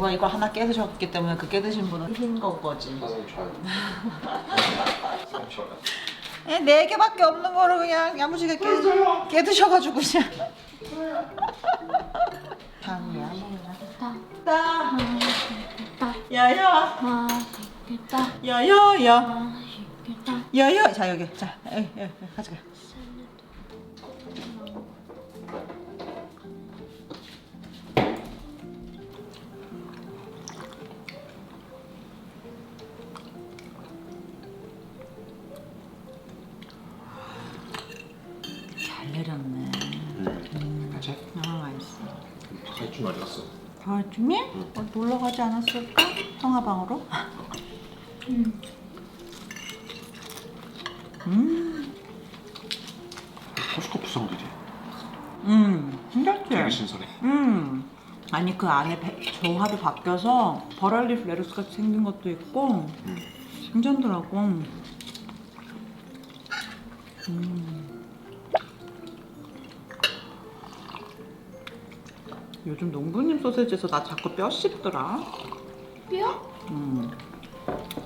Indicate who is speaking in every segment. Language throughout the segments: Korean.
Speaker 1: 누가 이거 하나 깨드셨기 때문에 그 깨드신 분은 흰 거거지.
Speaker 2: 사진 좋아요.
Speaker 1: 에, 네 개밖에 없는 거를 그냥 야무지게 깨, 깨드셔가지고 그냥. 다음이야. 따. 야야. 야야야. 야야. 자 여기. 자 여기 여기 가져가.
Speaker 2: 살줄 어디 갔어?
Speaker 1: 다음에 어, 놀러 가지 않았을까? 형아방으로?
Speaker 3: 음.
Speaker 1: 음,
Speaker 2: 코스코 부성들이
Speaker 1: 음,
Speaker 2: 되게
Speaker 1: 신기하지?
Speaker 2: 신선해.
Speaker 1: 음. 아니 그 안에 배- 조합이 바뀌어서 버럴리프 레루스 같이 생긴 것도 있고
Speaker 2: 음.
Speaker 1: 신기하더라고. 음. 요즘 농부님 소세지에서 나 자꾸 뼈 씹더라.
Speaker 3: 뼈?
Speaker 1: 음,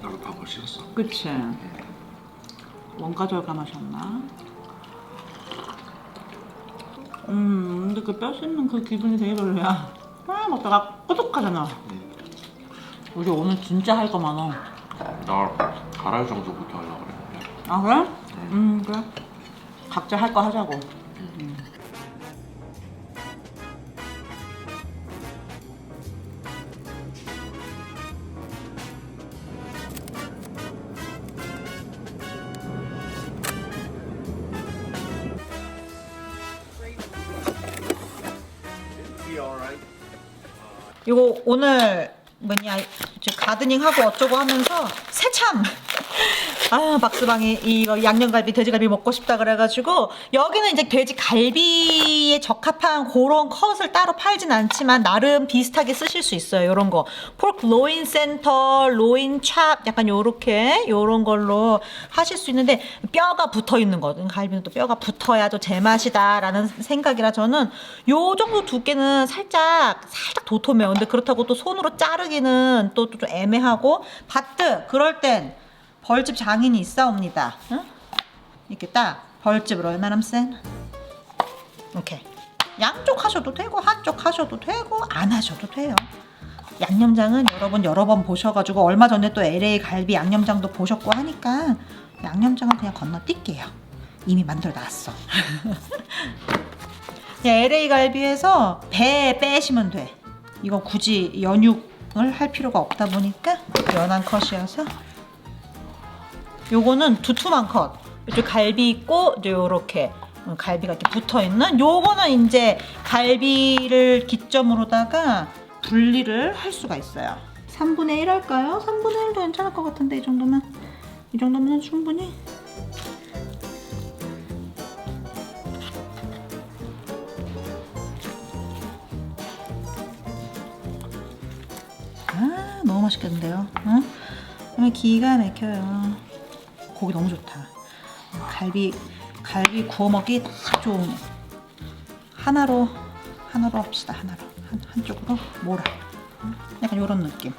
Speaker 2: 나도 밥을 씹었어.
Speaker 1: 그치? 원가 절감하셨나? 음, 근데 그 뼈 씹는 그 기분이 되게 별로야. 아, 먹다가 꾸덕하잖아.
Speaker 2: 음.
Speaker 1: 우리 오늘 진짜 할 거 많아.
Speaker 2: 나 가랄 정도부터 하려고 그랬는데.
Speaker 1: 아, 그래? 음, 그래. 각자 할 거 하자고. 음. 이거 오늘 뭐냐 저 가드닝 하고 어쩌고 하면서 새참 아 박스방이 이거 양념갈비 돼지갈비 먹고 싶다 그래가지고 여기는 이제 돼지갈비에 적합한 그런 컷을 따로 팔진 않지만 나름 비슷하게 쓰실 수 있어요 요런 거. 포크 로인 센터 로인 찹 약간 요렇게 요런 걸로 하실 수 있는데 뼈가 붙어 있는 거든 갈비는 또 뼈가 붙어야 또 제맛이다 라는 생각이라 저는 요 정도 두께는 살짝 살짝 도톰해요. 근데 그렇다고 또 손으로 자르기는 또 좀 애매하고. 바트 그럴 땐 벌집 장인이 있사옵니다. 응? 이렇게 딱 벌집을 얼마나 센 이렇게 양쪽 하셔도 되고 한쪽 하셔도 되고 안 하셔도 돼요. 양념장은 여러분 여러 번 보셔가지고 얼마 전에 또 LA 갈비 양념장도 보셨고 하니까 양념장은 그냥 건너뛸게요. 이미 만들어 놨어. 그냥 LA 갈비에서 배 빼시면 돼. 이거 굳이 연육을 할 필요가 없다 보니까 연한 컷이어서 요거는 두툼한 컷. 이쪽 갈비 있고 요렇게 갈비가 이렇게 붙어 있는 요거는 이제 갈비를 기점으로다가 분리를 할 수가 있어요. 3분의 1 할까요? 3분의 1도 괜찮을 것 같은데 이 정도면 이 정도면 충분히 아 너무 맛있겠는데요? 응? 기가 막혀요. 고기 너무 좋다. 갈비 갈비 구워 먹기 딱 좋은 하나로 하나로 합시다 하나로 한, 한쪽으로 몰아. 응? 약간 이런 느낌.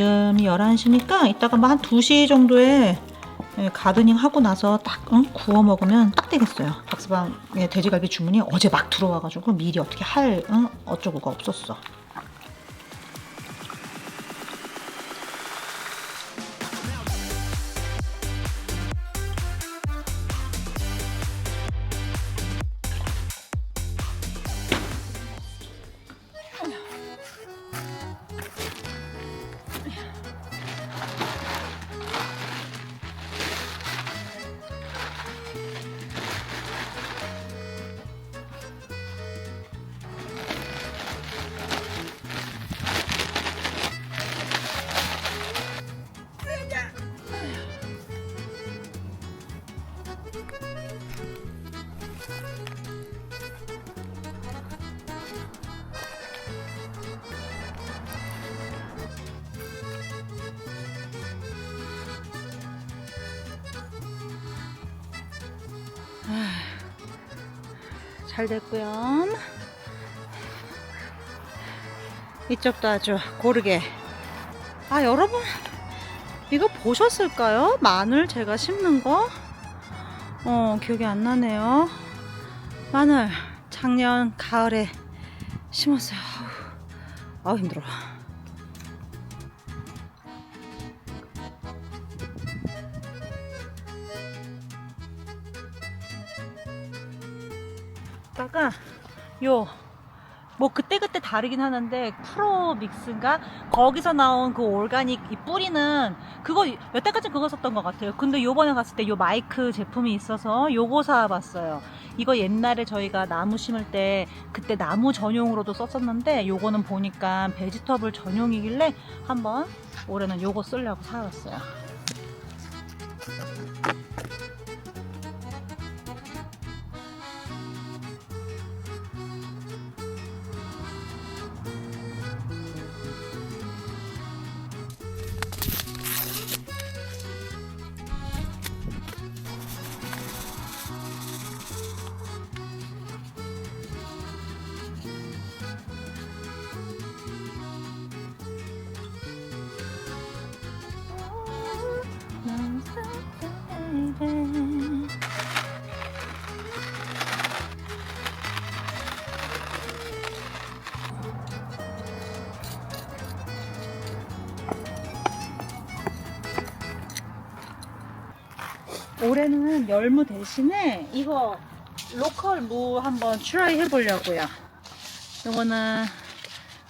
Speaker 1: 지금이 11시니까 이따가 뭐 한 2시 정도에 예, 가드닝 하고 나서 딱 응? 구워 먹으면 딱 되겠어요. 박스방에 돼지갈비 주문이 어제 막 들어와가지고 미리 어떻게 할 응? 어쩌고가 없었어. 잘 됐고요. 이쪽도 아주 고르게. 아, 여러분, 이거 보셨을까요? 마늘 제가 심는 거? 어, 기억이 안 나네요. 마늘 작년 가을에 심었어요. 아우, 아우 힘들어. 다가 요 다르긴 하는데 프로 믹스인가? 거기서 나온 그 올가닉 이 뿌리는 그거 여태까지 그거 썼던 것 같아요. 근데 요번에 갔을 때 요 마이크 제품이 있어서 요거 사봤어요. 이거 옛날에 저희가 나무 심을 때 그때 나무 전용으로도 썼었는데 요거는 보니까 베지터블 전용이길래 한번 올해는 요거 쓰려고 사왔어요 올해는 열무 대신에 이거 로컬 무 한번 트라이 해보려고요. 이거는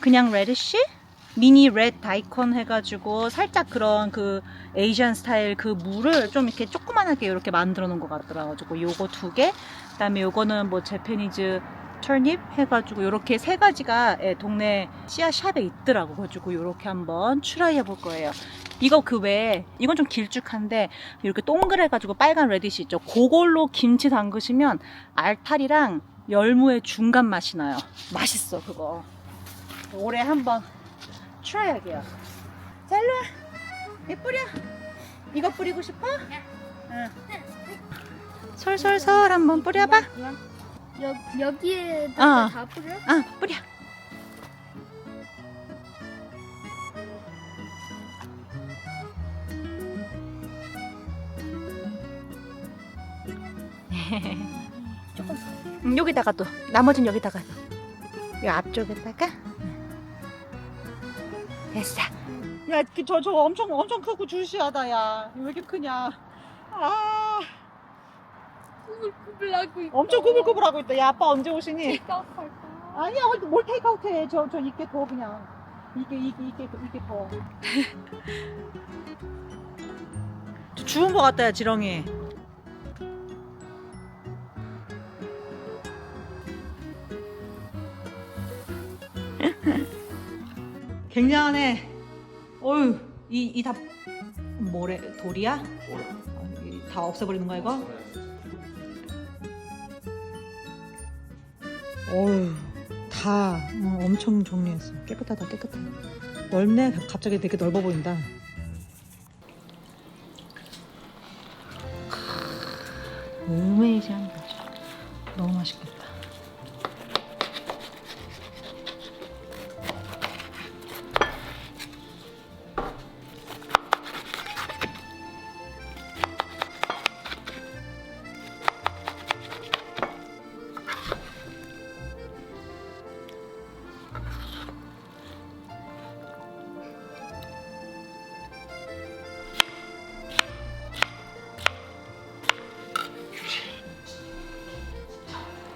Speaker 1: 그냥 레디쉬? 미니 레드 다이콘 해가지고 살짝 그런 그 에이시안 스타일 그 무를 좀 이렇게 조그만하게 이렇게 만들어 놓은 것 같더라가지고 요거 두 개, 그 다음에 요거는 뭐 제페니즈 털닙 해가지고 요렇게 세 가지가 예, 동네 씨앗 샵에 있더라고 가지고 요렇게 한번 트라이 해볼 거예요. 이거 그 외에 이건 좀 길쭉한데 이렇게 동그래 가지고 빨간 레디시 있죠. 그걸로 김치 담그시면 알탈이랑 열무의 중간 맛이 나요. 맛있어 그거. 올해 한번 하게요. 자, 일로 와. 이 뿌려. 이거 뿌리고 싶어? 응. 솔솔솔 한번 뿌려봐.
Speaker 3: 여, 여기에
Speaker 1: 어.
Speaker 3: 다 뿌려?
Speaker 1: 아, 뿌려.
Speaker 3: 조금
Speaker 1: 음, 여기다가 또 나머지는 여기다가 이 앞쪽에다가 됐어. 야, 저 저 엄청 엄청 크고 주시하다 야. 왜 이렇게 크냐? 아,
Speaker 3: 꾸불꾸불 하고 있어.
Speaker 1: 엄청 꾸불꾸불하고 있다. 야, 아빠 언제 오시니?
Speaker 3: 테이크아웃 할까?
Speaker 1: 아니야, 뭘 테이크아웃해? 저 저 이게 더 그냥 이게 이게 이게 이게 더. 주운 거 같다, 야, 지렁이. 굉장하네. 어휴, 이이 다 뭐래 돌이야? 어, 이다 없애버리는 거야 이거? 어휴, 다 어, 엄청 정리했어. 깨끗하다, 깨끗해. 넓네. 갑자기 되게 넓어 보인다. 거죠. 너무 맛있겠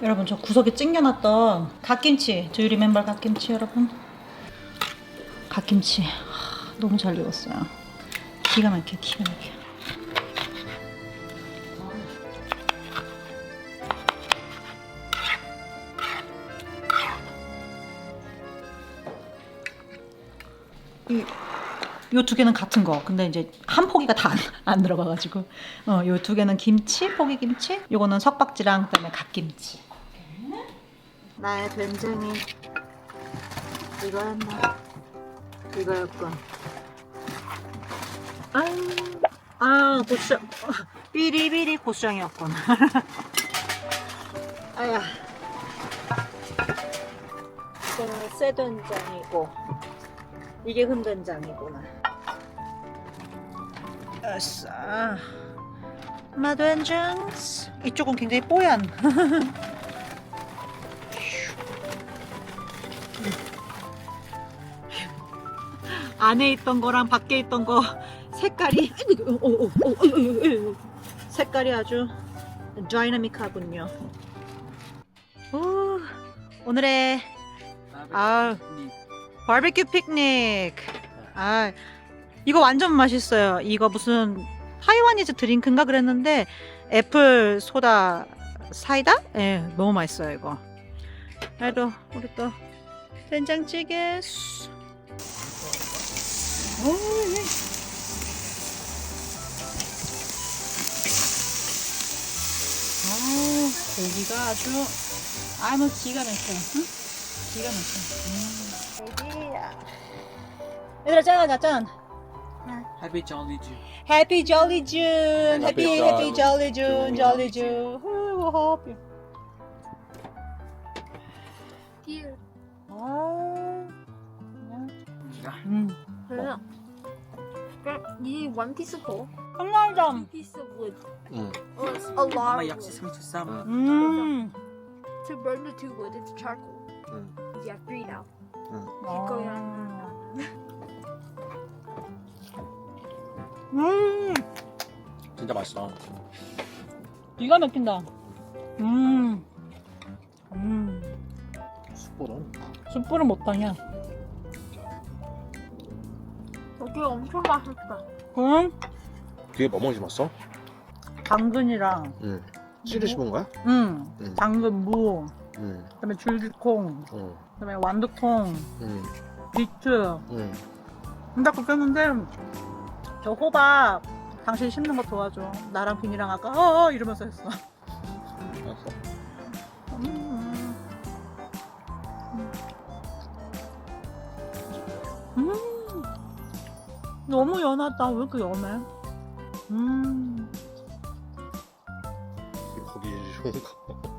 Speaker 1: 여러분 저 구석에 찡겨놨던 갓김치 Do you remember 갓김치 여러분? 갓김치 하, 너무 잘 익었어요 기가 막혀 기가 막혀 이두 개는 같은 거. 근데 이제 한 포기가 다 안 들어가가지고. 어, 요 두 개는 김치, 포기 김치. 요거는 석박지랑 그다음에 갓김치. 나의 된장이 이거였나? 이거였군. 아유, 아 고추장, 비리비리 고추장이었군. 아야. 이거는 새된장이고 이게 흠된장이구나. 아싸. 마된장. 이쪽은 굉장히 뽀얀. 안에 있던 거랑 밖에 있던 거 색깔이 어, 어, 어, 어, 어, 어, 어, 어. 색깔이 아주 다이나믹하군요. 오, 오늘의 아 바베큐 피크닉. 아 이거 완전 맛있어요. 이거 무슨 타이와니즈 드링크인가 그랬는데 애플 소다 사이다? 예, 너무 맛있어요 이거. 그래도 우리 또 된장찌개. 예. 아, 고기가 아주 아무 기가 막혀. 응? 기가 막혀. 고기야. 얘들아 짠하자 짠.
Speaker 4: Happy Jolly June.
Speaker 1: Happy Jolly June. Happy
Speaker 2: Happy
Speaker 1: Happy Jolly
Speaker 2: Jolly
Speaker 1: June. Jolly June. 후, happy.
Speaker 3: Dear.
Speaker 1: 아. 음.
Speaker 3: 이 one piece of coal,
Speaker 1: 감사합니다.
Speaker 3: one piece of wood,
Speaker 2: 응.
Speaker 3: a lot
Speaker 4: 엄마
Speaker 3: of
Speaker 4: 역시. 상추 쌈.
Speaker 1: 음.
Speaker 3: To burn the two wood, it's charcoal.
Speaker 2: 응.
Speaker 3: You have three now.
Speaker 1: 아.
Speaker 3: 거야.
Speaker 1: 음.
Speaker 2: 진짜 맛있다.
Speaker 1: 기가 막힌다. 음. 음.
Speaker 2: 숯불은
Speaker 1: 숯불은 못하냐?
Speaker 3: 여기 엄청 맛있다.
Speaker 1: 그럼
Speaker 2: 뒤에 뭐 먹어 심었어?
Speaker 1: 당근이랑
Speaker 2: 응. 씨를 심은 거야?
Speaker 1: 음,
Speaker 2: 응.
Speaker 1: 당근 무,
Speaker 2: 응.
Speaker 1: 그다음에 줄기콩,
Speaker 2: 응.
Speaker 1: 그다음에 완두콩,
Speaker 2: 응.
Speaker 1: 비트.
Speaker 2: 응.
Speaker 1: 근데 그랬는데 저 호박 당신 심는 거 도와줘. 나랑 빈이랑 아까 어어 이러면서 했어.
Speaker 2: 알았어.
Speaker 1: 음. 음, 너무 연하다. 왜 이렇게 연해? 음,
Speaker 2: 거기 좋은가?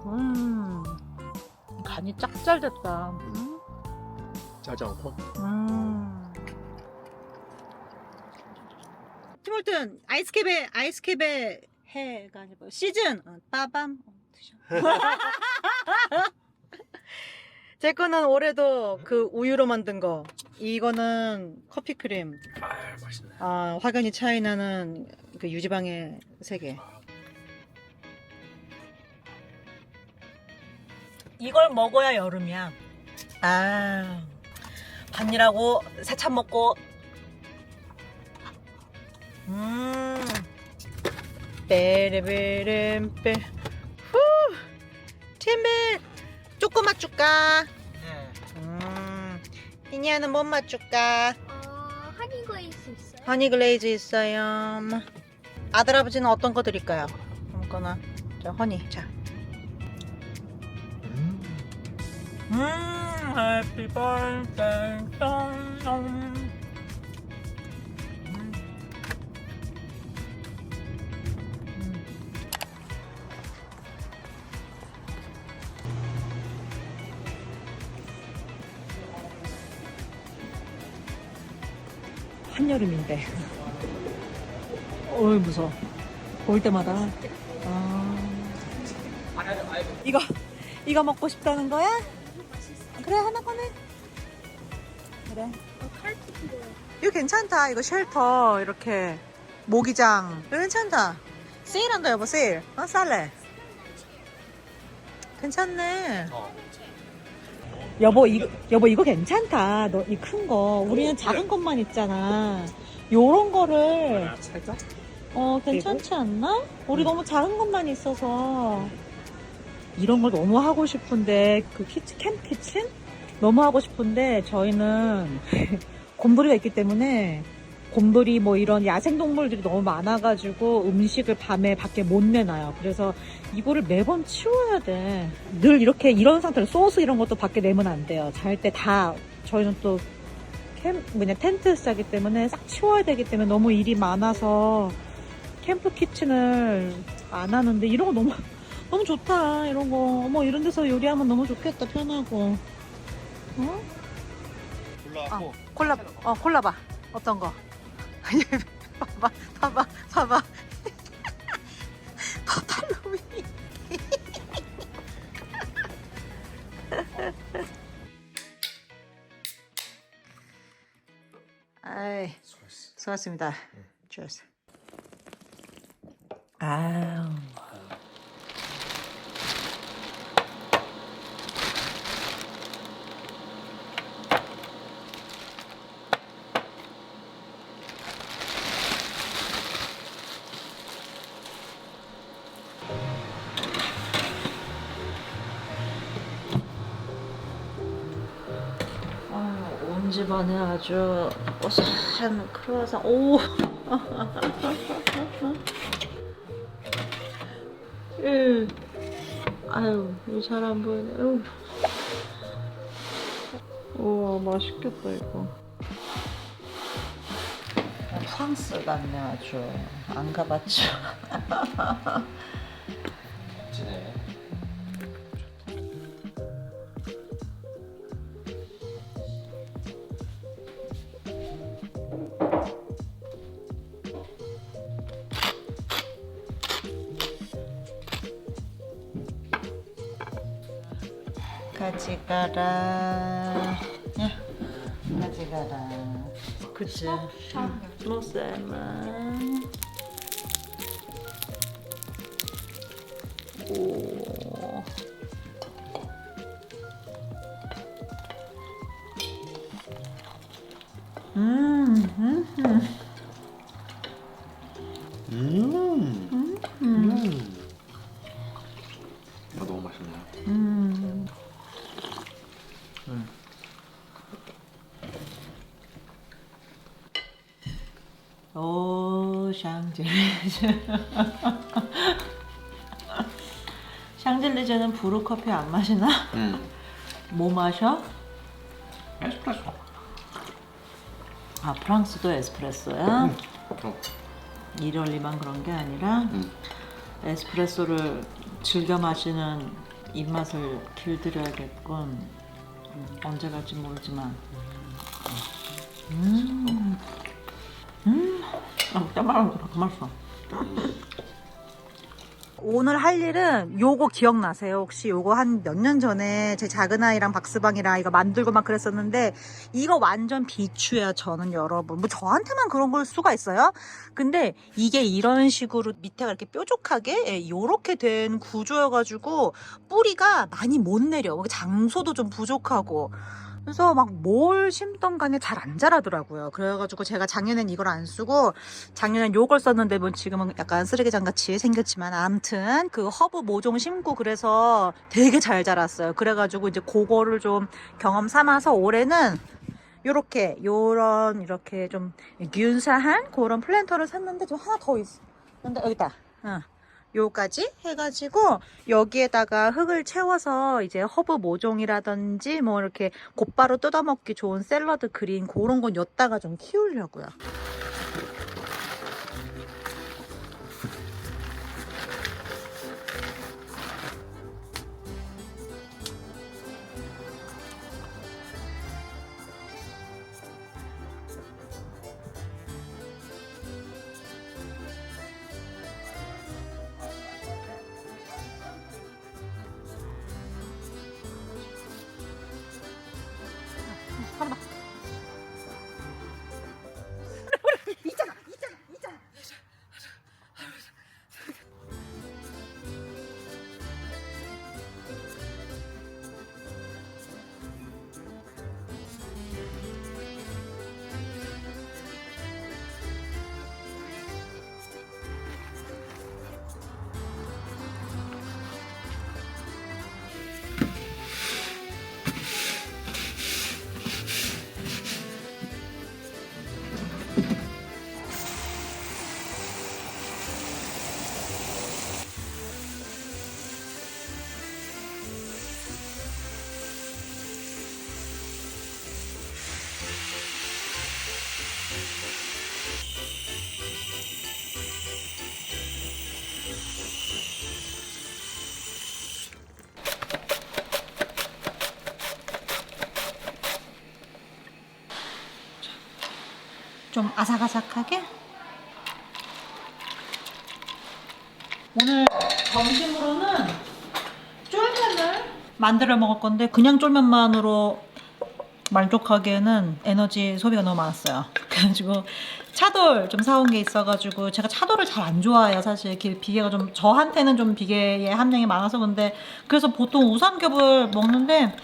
Speaker 1: 음, 간이 짝잘 됐다. 음,
Speaker 2: 짜지 않고?
Speaker 1: 음. 티몰튼 아이스캡의 아이스캡의 해가 아니고 시즌 어, 빠밤 어, 드셔. 제 거는 올해도 그 우유로 만든 거 이거는 커피 크림
Speaker 2: 아 맛있네.
Speaker 1: 아, 확연히 차이 나는 그 유지방의 세계. 이걸 먹어야 여름이야. 아, 반일하고 새참 먹고. 음, 빼르베름빼. 후, 팀은 조금 맞줄까? 음, 이니아는 못 맞줄까?
Speaker 3: 어, 한이거일 수 있어요?
Speaker 1: 허니 글레이즈 있어요. 아들 아버지는 어떤 거 드릴까요? 아무거나. 자, 허니. 자.
Speaker 2: 음.
Speaker 1: 음, 해피 birthday 한여름인데. 어이 무서워. 볼 때마다. 아. 이거 이거 먹고 싶다는 거야? 그래 하나 꺼내. 그래. 이거 괜찮다. 이거 쉘터 이렇게 모기장. 이거 괜찮다. 세일한다 여보 세일. 어 쌀래. 괜찮네.
Speaker 2: 어.
Speaker 1: 여보 이거 여보 이거 괜찮다. 너 이 큰 거. 우리는 작은 것만 있잖아. 요런 거를
Speaker 2: 살짝?
Speaker 1: 어 괜찮지 않나? 우리 너무 작은 것만 있어서 이런 걸 너무 하고 싶은데 그 키친 캠 키친 너무 하고 싶은데 저희는 곰돌이가 있기 때문에 곰돌이 뭐 이런 야생 동물들이 너무 많아가지고 음식을 밤에 밖에 못 내놔요. 그래서 이거를 매번 치워야 돼. 늘 이렇게 이런 상태로 소스 이런 것도 밖에 내면 안 돼요. 잘 때 다 저희는 또 캠, 뭐냐 텐트 싸기 때문에 싹 치워야 되기 때문에 너무 일이 많아서 캠프 키친을 안 하는데 이런 거 너무 너무 좋다 이런 거 어머 이런 데서 요리하면 너무 좋겠다 편하고 어?
Speaker 2: 골라갖고
Speaker 1: 콜라 어 콜라 봐 어떤 거 봐봐 봐봐 봐봐. 파팔로미 아이 수고하셨습니다. Cheers. 아우 집안에 아주 오싹한 크루아상. 오. 예. 아유, 이잘안 보이네. 아유. 우와, 맛있겠다, 이거. 프랑스 같네, 아주. 안 가봤죠. 가지가라. 야, 가지가라. 그치. 모살만. 오. 브루 커피 안 마시나?
Speaker 2: 음.
Speaker 1: 뭐 마셔?
Speaker 2: 에스프레소.
Speaker 1: 아 프랑스도 에스프레소야?
Speaker 2: 그럼
Speaker 1: 이럴리만 그런 게 아니라
Speaker 2: 음.
Speaker 1: 에스프레소를 즐겨 마시는 입맛을 길들여야겠군. 음, 언제 갈지 모르지만. 음, 음, 아, 짜말 맛있어. 오늘 할 일은 요거 기억나세요? 혹시 요거 한 몇 년 전에 제 작은 아이랑 박스방이랑 이거 만들고 막 그랬었는데 이거 완전 비추야 저는 여러분 뭐 저한테만 그런 걸 수가 있어요? 근데 이게 이런 식으로 밑에가 이렇게 뾰족하게 예, 요렇게 된 구조여가지고 뿌리가 많이 못 내려 장소도 좀 부족하고 그래서 막 뭘 심던 간에 잘 안 자라더라고요. 그래가지고 제가 작년엔 이걸 안 쓰고 작년엔 요걸 썼는데 뭐 지금은 약간 쓰레기장 같이 생겼지만 아무튼 그 허브 모종 심고 그래서 되게 잘 자랐어요. 그래가지고 이제 그거를 좀 경험 삼아서 올해는 요렇게 요런 이렇게 좀 균사한 그런 플랜터를 샀는데 좀 하나 더 있어. 근데 여기 있다. 응. 요까지 해가지고 여기에다가 흙을 채워서 이제 허브 모종이라든지 뭐 이렇게 곧바로 뜯어먹기 좋은 샐러드 그린 그런 건 엿다가 좀 키우려고요. 좀 아삭아삭하게 오늘 점심으로는 쫄면을 만들어 먹을 건데 그냥 쫄면만으로 만족하기에는 에너지 소비가 너무 많았어요. 그래가지고 차돌 좀 사온 게 있어가지고 제가 차돌을 잘 안 좋아해요. 사실 비계가 좀 저한테는 좀 비계의 함량이 많아서 근데 그래서 보통 우삼겹을 먹는데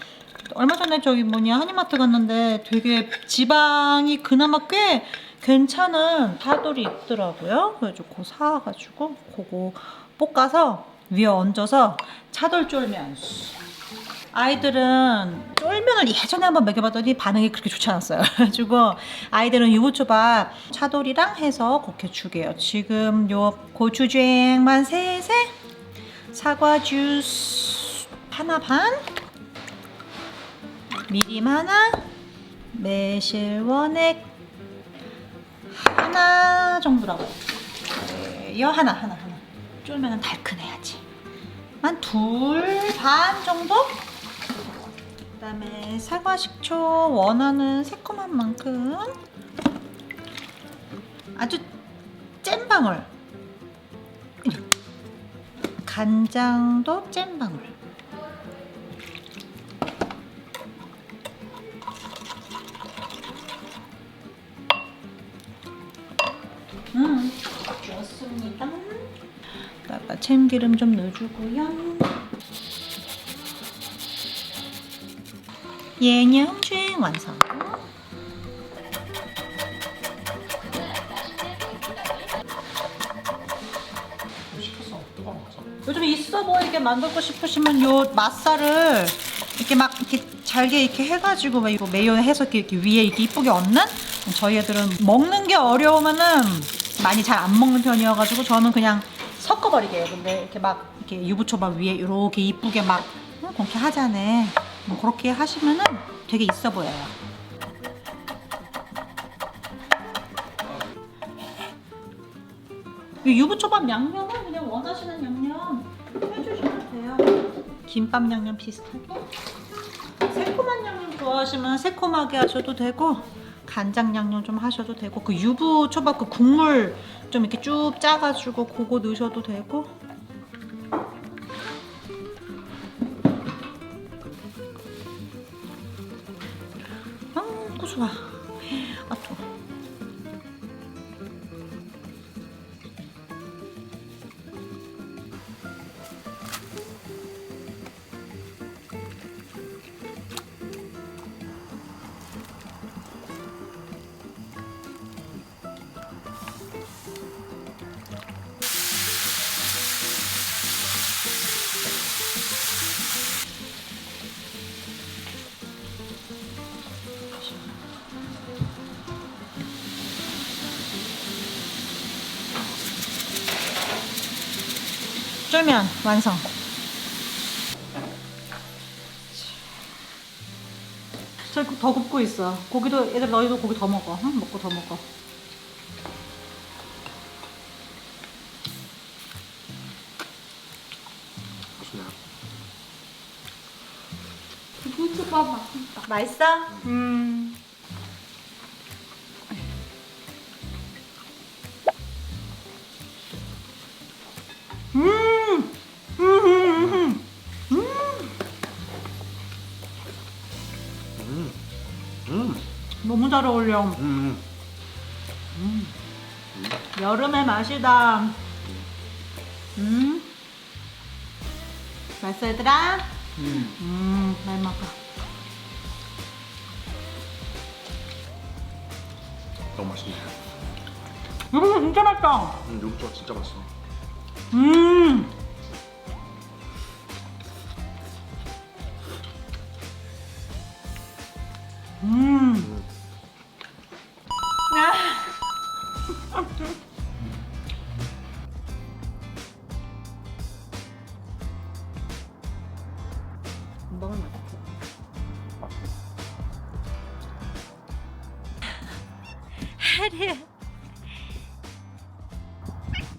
Speaker 1: 얼마 전에 저기 뭐냐 한인마트 갔는데 되게 지방이 그나마 꽤 괜찮은 차돌이 있더라고요. 그래가지고 그거 사가지고 그거 볶아서 위에 얹어서 차돌 쫄면. 아이들은 쫄면을 예전에 한번 먹여봤더니 반응이 그렇게 좋지 않았어요. 그래가지고 아이들은 유부초밥 차돌이랑 해서 그렇게 주게요. 지금 요 고추냉만 셋에 사과 주스 하나 반 미림 하나 매실 원액 하나 정도라고. 요 하나 하나 하나. 쫄면은 달큰해야지. 한 둘 반 정도? 그 다음에 사과 식초 원하는 새콤한 만큼. 아주 잼 방울. 간장도 잼 방울 참기름 좀 넣어주고요. 예념 주행 완성.
Speaker 2: 시켰어 뜨거워서
Speaker 1: 요즘 있어 보이게 만들고 싶으시면 요 맛살을 이렇게 막 이렇게 잘게 이렇게 해가지고 막 이거 메이오 해서 이렇게, 이렇게 위에 이렇게 이쁘게 얹는 저희 애들은 먹는 게 어려우면은 많이 잘 안 먹는 편이어가지고 저는 그냥 섞어버리게요. 근데 이렇게 막 이렇게 유부초밥 위에 이렇게 이쁘게 막 음, 그렇게 하자네. 뭐 그렇게 하시면은 되게 있어 보여요. 유부초밥 양념은 그냥 원하시는 양념 해주셔도 돼요. 김밥 양념 비슷하게. 새콤한 양념 좋아하시면 새콤하게 하셔도 되고 간장 양념 좀 하셔도 되고 그 유부 초밥 그 국물 좀 이렇게 쭉 짜가지고 그거 넣으셔도 되고 아, 고소와. 아, 또. 쫄면 완성. 저더 굽고 있어. 고기도 얘들 너희도 고기 더 먹어. 응? 먹고 더 먹어.
Speaker 2: 맛있네.
Speaker 3: 유부초밥 맛있다.
Speaker 1: 맛있어?
Speaker 3: 음.
Speaker 1: 음, 잘 어울려.
Speaker 2: 음.
Speaker 1: 여름의 맛이다. 음. 맛있어 얘들아?
Speaker 4: 음.
Speaker 1: 음, 잘 먹어.
Speaker 2: 너무 맛있네.
Speaker 1: 이거 진짜 맛있다.
Speaker 2: 음, 육조 진짜 맛있어.
Speaker 1: 음. 음. 먹을 맛있어. 하루.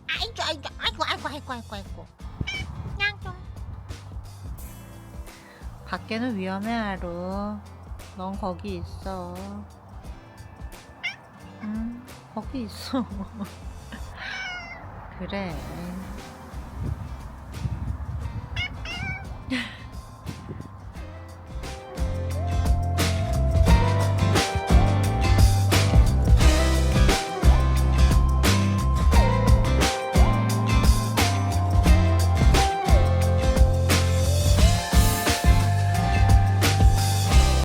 Speaker 5: 아이고 아이고 아이고 아이고 아이고 아이고 아이고 냥좀
Speaker 1: 밖에는 위험해 하루. 넌 거기 있어. 있어. 그래.